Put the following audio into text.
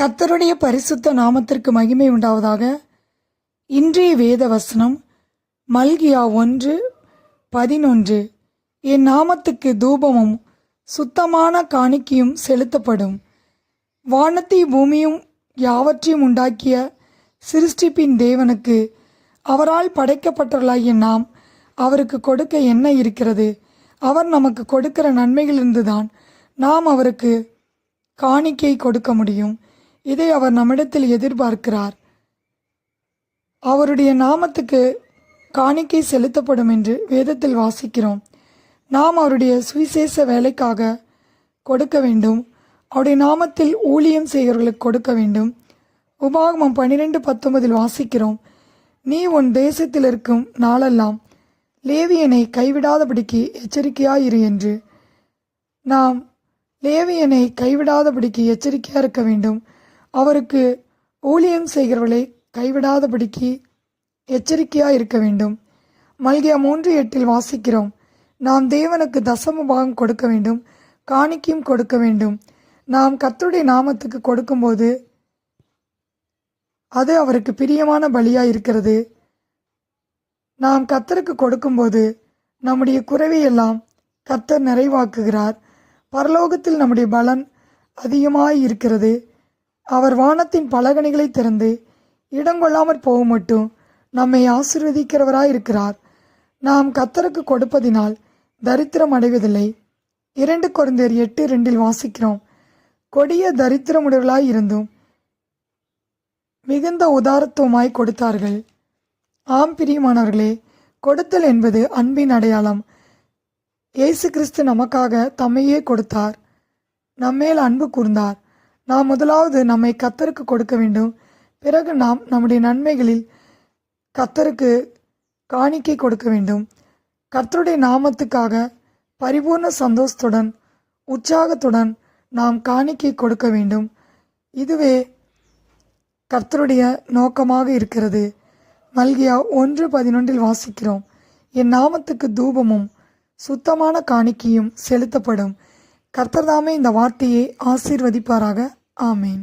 கத்தருடைய பரிசுத்த நாமத்திற்கு மகிமை உண்டாவதாக. இன்றைய வேத வசனம் மல்கியா ஒன்று பதினொன்று. என் நாமத்துக்கு தூபமும் சுத்தமான காணிக்கையும் செலுத்தப்படும். வானத்தை பூமியும் யாவற்றையும் உண்டாக்கிய சிருஷ்டிப்பின் தேவனுக்கு அவரால் படைக்கப்பட்டவர்களாகிய நாம் அவருக்கு கொடுக்க என்ன இருக்கிறது? அவர் நமக்கு கொடுக்கிற நன்மைகளிலிருந்துதான் நாம் அவருக்கு காணிக்கை கொடுக்க முடியும். இதை அவர் நம்மிடத்தில் எதிர்பார்க்கிறார். அவருடைய நாமத்துக்கு காணிக்கை செலுத்தப்படும் என்று வேதத்தில் வாசிக்கிறோம். நாம் அவருடைய சுவிசேஷ வேலைக்காக கொடுக்க வேண்டும். அவருடைய நாமத்தில் ஊழியம் செய்கிறவர்களுக்கு கொடுக்க வேண்டும். உபாகமம் பன்னிரெண்டு பத்தொன்பதில் வாசிக்கிறோம். நீ உன் தேசத்தில் இருக்கும் நாளெல்லாம் லேவியனை கைவிடாதபடிக்கு எச்சரிக்கையாயிரு என்று. நாம் லேவியனை கைவிடாதபடிக்கு எச்சரிக்கையாக இருக்க வேண்டும். அவருக்கு ஊழியம் செய்கிறவர்களை கைவிடாதபடிக்கு எச்சரிக்கையாக இருக்க வேண்டும். மல்கியா மூன்று எட்டில் வாசிக்கிறோம். நாம் தேவனுக்கு தசம பாகம் கொடுக்க வேண்டும் காணிக்கையும் கொடுக்க வேண்டும். நாம் கத்தருடைய நாமத்துக்கு கொடுக்கும்போது அது அவருக்கு பிரியமான பலியாக இருக்கிறது நாம் கத்தருக்கு கொடுக்கும்போது நம்முடைய குறைவையெல்லாம் கத்தர் நிறைவாக்குகிறார். பரலோகத்தில் நம்முடைய பலன் அதிகமாய் இருக்கிறது அவர் வானத்தின் பலகணிகளை திறந்து இடங்கொள்ளாமற் போக மட்டும் நம்மை ஆசிர்வதிக்கிறவராயிருக்கிறார். நாம் கத்தருக்கு கொடுப்பதினால் தரித்திரம் அடைவதில்லை. இரண்டு குழந்தையர் எட்டு ரெண்டில் வாசிக்கிறோம். கொடிய தரித்திரமுடர்களாய் இருந்தும் மிகுந்த உதாரத்துவமாய் கொடுத்தார்கள். ஆம் பிரியமானவர்களே கொடுத்தல் என்பது அன்பின் அடையாளம். இயேசு கிறிஸ்து நமக்காக தம்மையே கொடுத்தார். நம்மேல் அன்பு கூர்ந்தார். நாம் முதலாவது நம்மை கத்தருக்கு கொடுக்க வேண்டும். பிறகு நாம் நம்முடைய நன்மைகளில் கத்தருக்கு காணிக்கை கொடுக்க வேண்டும். கர்த்தருடைய நாமத்துக்காக பரிபூர்ண சந்தோஷத்துடன் உற்சாகத்துடன் நாம் காணிக்கை கொடுக்க வேண்டும். இதுவே கர்த்தருடைய நோக்கமாக இருக்கிறது. மல்கியா ஒன்று பதினொன்றில் வாசிக்கிறோம். என் நாமத்துக்கு தூபமும் சுத்தமான காணிக்கையும் செலுத்தப்படும். கர்த்தர்தாமே இந்த வார்த்தையை ஆசீர்வதிப்பாராக. ஆமேன்.